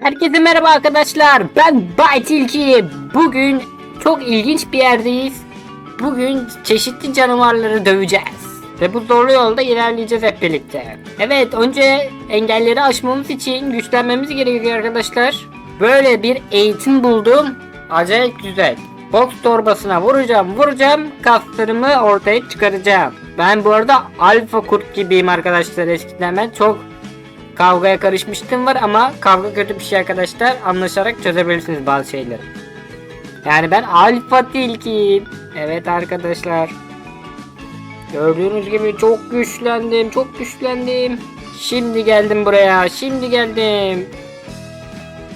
Herkese merhaba arkadaşlar. Ben Bay Tilki. Bugün çok ilginç bir yerdeyiz. Bugün çeşitli canavarları döveceğiz. Ve bu zorlu yolda ilerleyeceğiz hep birlikte. Evet önce engelleri aşmamız için güçlenmemiz gerekiyor arkadaşlar. Böyle bir eğitim buldum. Acayip güzel. Boks torbasına vuracağım vuracağım kaslarımı ortaya çıkaracağım. Ben bu arada alfa kurt gibiyim arkadaşlar eskiden ben çok Kavgaya karışmıştım var ama kavga kötü bir şey arkadaşlar. Anlaşarak çözebilirsiniz bazı şeyleri. Yani ben alfa tilkiyim. Evet arkadaşlar. Gördüğünüz gibi çok güçlendim. Çok güçlendim. Şimdi geldim buraya. Şimdi geldim.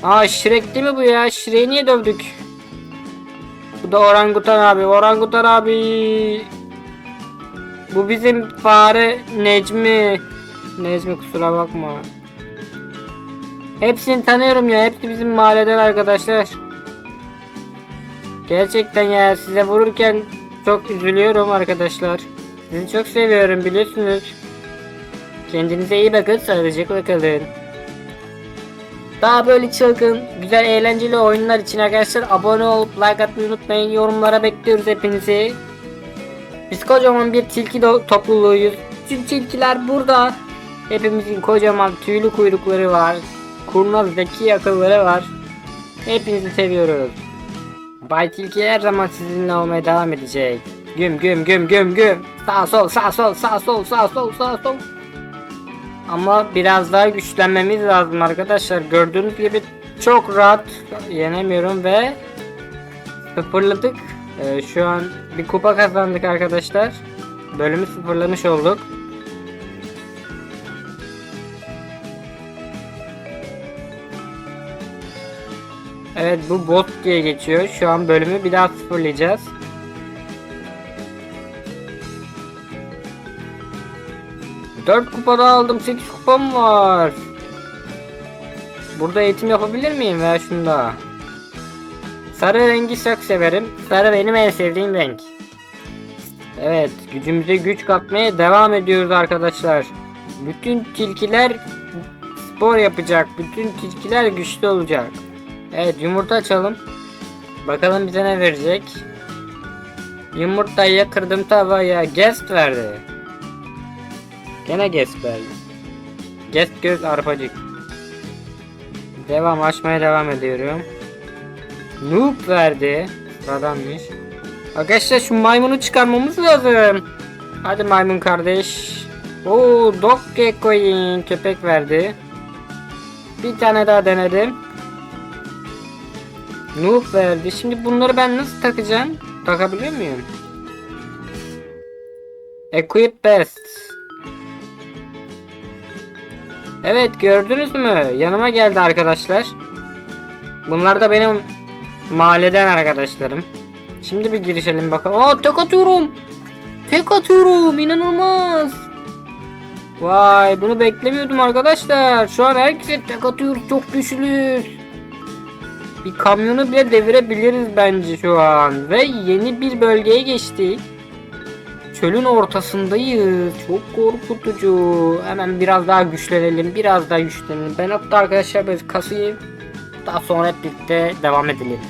Aa Shrek değil mi bu ya? Shrek'i niye dövdük? Bu da orangutan abi. Orangutan abi. Bu bizim fare Necmi. Necmi kusura bakma. Hepsini tanıyorum ya. Hepsi bizim mahalleden arkadaşlar. Gerçekten ya size vururken çok üzülüyorum arkadaşlar. Sizi çok seviyorum biliyorsunuz. Kendinize iyi bakın. Sağlıcakla kalın. Daha böyle çılgın, güzel, eğlenceli oyunlar için arkadaşlar abone olup like atmayı unutmayın. Yorumlara bekliyoruz hepinizi. Biz kocaman bir tilki topluluğuyuz. Tüm tilkiler burada. Hepimizin kocaman tüylü kuyrukları var. Kurnaz zeki akılları var. Hepinizi seviyoruz. Bay Tilki her zaman sizinle olmaya devam edecek. Güm güm güm güm güm. Sağ sol sağ sol sağ sol sağ sol sağ sol. Ama biraz daha güçlenmemiz lazım arkadaşlar. Gördüğünüz gibi çok rahat yenemiyorum ve sıfırladık. Ee, şu an bir kupa kazandık arkadaşlar. Bölümü sıfırlamış olduk. Evet bu bot diye geçiyor. Şu an bölümü bir daha sıfırlayacağız. Dört kupa daha aldım. 8 kupam var. Burada eğitim yapabilir miyim veya şunda? Sarı rengi çok severim. Sarı benim en sevdiğim renk. Evet gücümüze güç katmaya devam ediyoruz arkadaşlar. Bütün tilkiler spor yapacak. Bütün tilkiler güçlü olacak. Evet yumurta açalım. Bakalım bize ne verecek. Yumurtayı kırdım tavaya. Guest verdi. Gene guest verdi. Guest göz arpacık. Devam açmaya devam ediyorum. Noob verdi. Sıradanmış. Arkadaşlar şu maymunu çıkarmamız lazım. Hadi maymun kardeş. Oo dog coin köpek verdi. Bir tane daha denedim. Noob verdi. Şimdi bunları ben nasıl takacağım? Takabiliyor muyum? Equip best. Evet gördünüz mü? Yanıma geldi arkadaşlar. Bunlar da benim mahalleden arkadaşlarım. Şimdi bir girişelim bakalım. Aa tek atıyorum. Tek atıyorum. İnanılmaz. Vay bunu beklemiyordum arkadaşlar. Şu an herkese tek atıyoruz. Çok güçlüyüz. Bir kamyonu bile devirebiliriz bence şu an. Ve yeni bir bölgeye geçtik. Çölün ortasındayız. Çok korkutucu. Hemen biraz daha güçlenelim. Biraz daha güçlenelim. Ben hatta arkadaşlar böyle kasayım. Daha sonra hep birlikte devam edelim.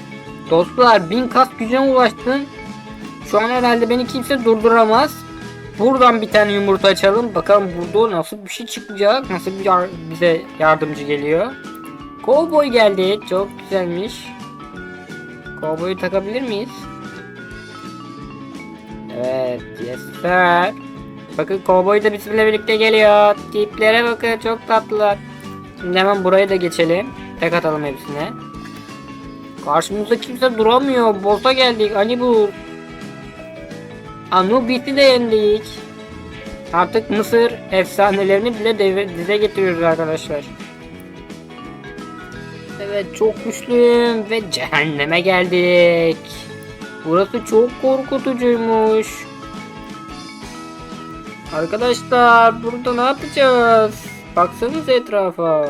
Dostlar 1000 kas gücüne ulaştım. Şu an herhalde beni kimse durduramaz. Buradan bir tane yumurta açalım. Bakalım burada nasıl bir şey çıkacak. Nasıl bir yar- bize yardımcı geliyor. Cowboy geldi. Çok güzelmiş. Cowboy'u takabilir miyiz? Evet. Yes sir. Bakın Cowboy da bizimle birlikte geliyor. Tiplere bakın çok tatlılar. Şimdi hemen burayı da geçelim. Tek atalım hepsine. Karşımızda kimse duramıyor. Boss'a geldik. Hani bu. Anubis'i de yendik. Artık Mısır efsanelerini bile dize getiriyoruz arkadaşlar. Evet çok güçlüyüm ve cehenneme geldik. Burası çok korkutucuymuş. Arkadaşlar burada ne yapacağız? Baksanıza etrafa.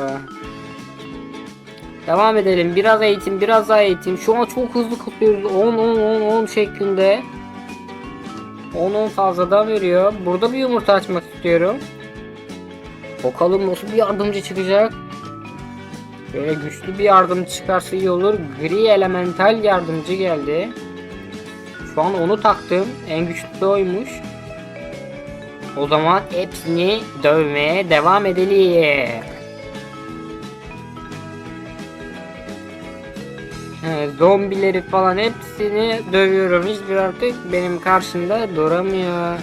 Devam edelim. Biraz eğitim, biraz daha eğitim. Şu an çok hızlı kapıyoruz. 10 10 10 10 şeklinde. 10 10 fazladan veriyor. Burada bir yumurta açmak istiyorum. Bakalım nasıl bir yardımcı çıkacak. Böyle güçlü bir yardımcı çıkarsa iyi olur. Gri elemental yardımcı geldi. Şu an onu taktım. En güçlü oymuş. O zaman hepsini dövmeye devam edelim. Zombileri falan hepsini dövüyorum. Hiçbir artık benim karşımda duramıyor.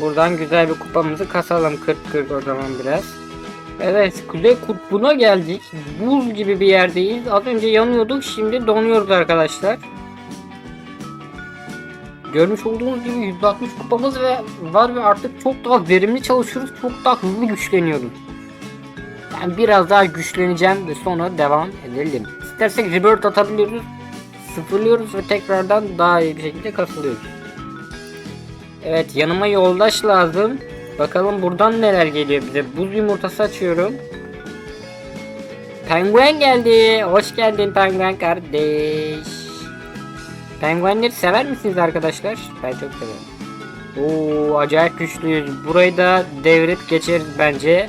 Buradan güzel bir kupamızı kasalım 40-40 o zaman biraz. Evet Kuzey Kutbu'na geldik. Buz gibi bir yerdeyiz. Az önce yanıyorduk şimdi donuyoruz arkadaşlar. Görmüş olduğunuz gibi 160 kupamız ve var ve artık çok daha verimli çalışıyoruz. Çok daha hızlı güçleniyoruz. Ben biraz daha güçleneceğim ve sonra devam edelim. İstersek rebirth atabiliyoruz. Sıfırlıyoruz ve tekrardan daha iyi bir şekilde kasılıyoruz. Evet yanıma yoldaş lazım. Bakalım buradan neler geliyor bize. Buz yumurtası açıyorum. Penguen geldi. Hoş geldin penguen kardeş. Penguenleri sever misiniz arkadaşlar? Ben çok severim. Oo acayip güçlüyüz. Burayı da devret geçeriz bence.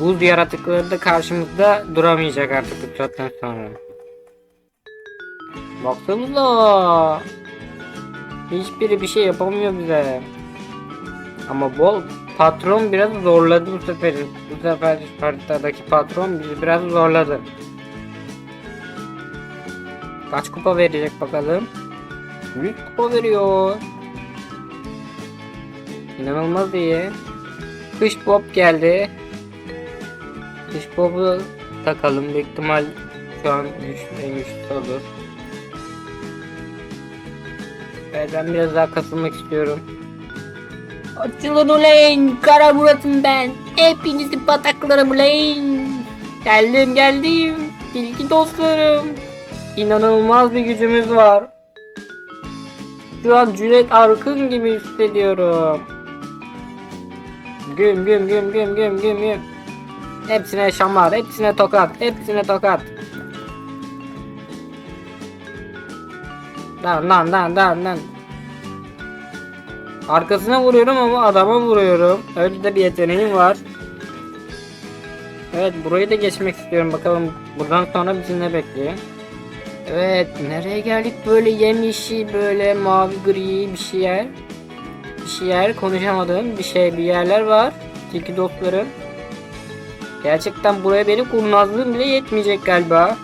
Buz yaratıkları da karşımızda duramayacak artık bu saatten sonra. Baksanıza. Hiçbiri bir şey yapamıyor bize. Ama bol patron biraz zorladı bu sefer. Bu sefer haritadaki patron bizi biraz zorladı. Kaç kupa verecek bakalım. 100 kupa veriyor. İnanılmaz iyi. Kış Bob geldi. Kış Bob'u takalım. Büyük ihtimal şu an en güçlü olur. Ben biraz daha kasılmak istiyorum. Açılın ulan Kara Murat'ım ben. Hepinizi bataklarım ulan. Geldim geldim. Bilgi dostlarım. İnanılmaz bir gücümüz var. Şu an Cüneyt Arkın gibi hissediyorum. Güm güm güm güm güm güm güm. Hepsine şamar, hepsine tokat, hepsine tokat. Lan lan lan lan lan. Arkasına vuruyorum ama adama vuruyorum. Öyle de bir yeteneğim var. Evet burayı da geçmek istiyorum. Bakalım buradan sonra bizi ne bekliyor. Evet nereye geldik böyle yemişi böyle mavi gri bir şey yer. Bir şey yer konuşamadığım bir şey bir yerler var. Tilki dostlarım. Gerçekten buraya benim kurnazlığım bile yetmeyecek galiba.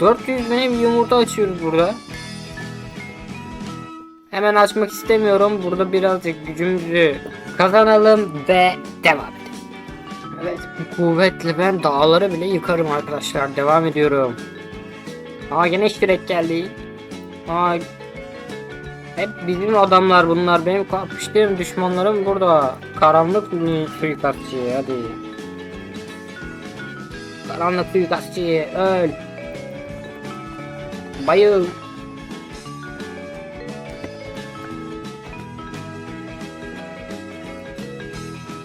400 tane yumurta açıyoruz burada. Hemen açmak istemiyorum. Burada birazcık gücümüzü kazanalım ve devam edelim. Evet bu kuvvetle ben dağları bile yıkarım arkadaşlar. Devam ediyorum. Aa gene şirek geldi. Aa hep bizim adamlar bunlar. Benim kapıştığım düşmanlarım burada. Karanlık suikastçı hadi. Karanlık suikastçı öl. Bayıl.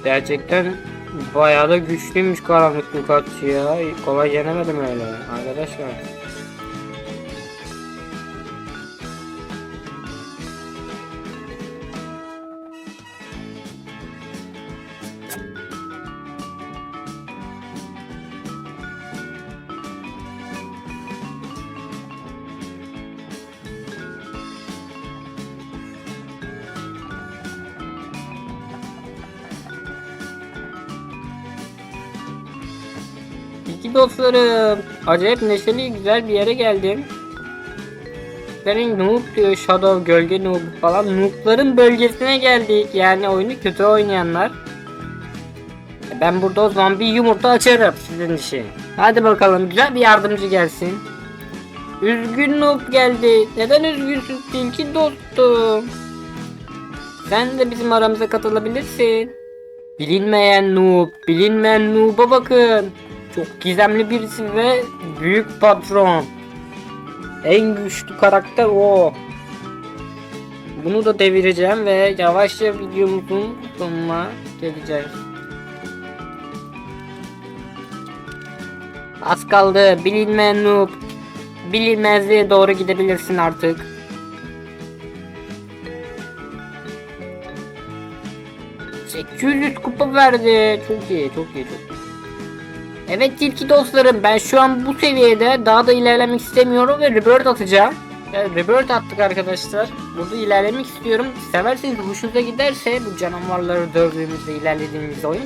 Gerçekten bayağı da güçlüymüş karanlık suikastçı ya. Kolay yenemedim öyle arkadaşlar. Dostlarım. Acayip neşeli güzel bir yere geldim. Benim noob diyor Shadow gölge noob falan. Noobların bölgesine geldik. Yani oyunu kötü oynayanlar. Ben burada o zaman bir yumurta açarım sizin için. Hadi bakalım güzel bir yardımcı gelsin. Üzgün noob geldi. Neden üzgünsün tilki dostum? Sen de bizim aramıza katılabilirsin. Bilinmeyen noob, bilinmeyen noob'a bakın. Çok gizemli birisi ve büyük patron. En güçlü karakter o. Bunu da devireceğim ve yavaşça videomuzun sonuna geleceğiz. Az kaldı. Bilinmeyen noob. Bilinmezliğe doğru gidebilirsin artık. ...800 kupa verdi. Çok iyi, çok iyi, çok iyi. Evet tilki dostlarım ben şu an bu seviyede daha da ilerlemek istemiyorum ve rebirth atacağım. Evet, rebirth attık arkadaşlar. Burada ilerlemek istiyorum. Severseniz hoşunuza giderse bu canavarları dövdüğümüzde ilerlediğimiz oyun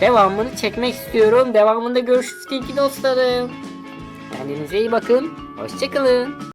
devamını çekmek istiyorum. Devamında görüşürüz tilki dostlarım. Kendinize iyi bakın. Hoşçakalın.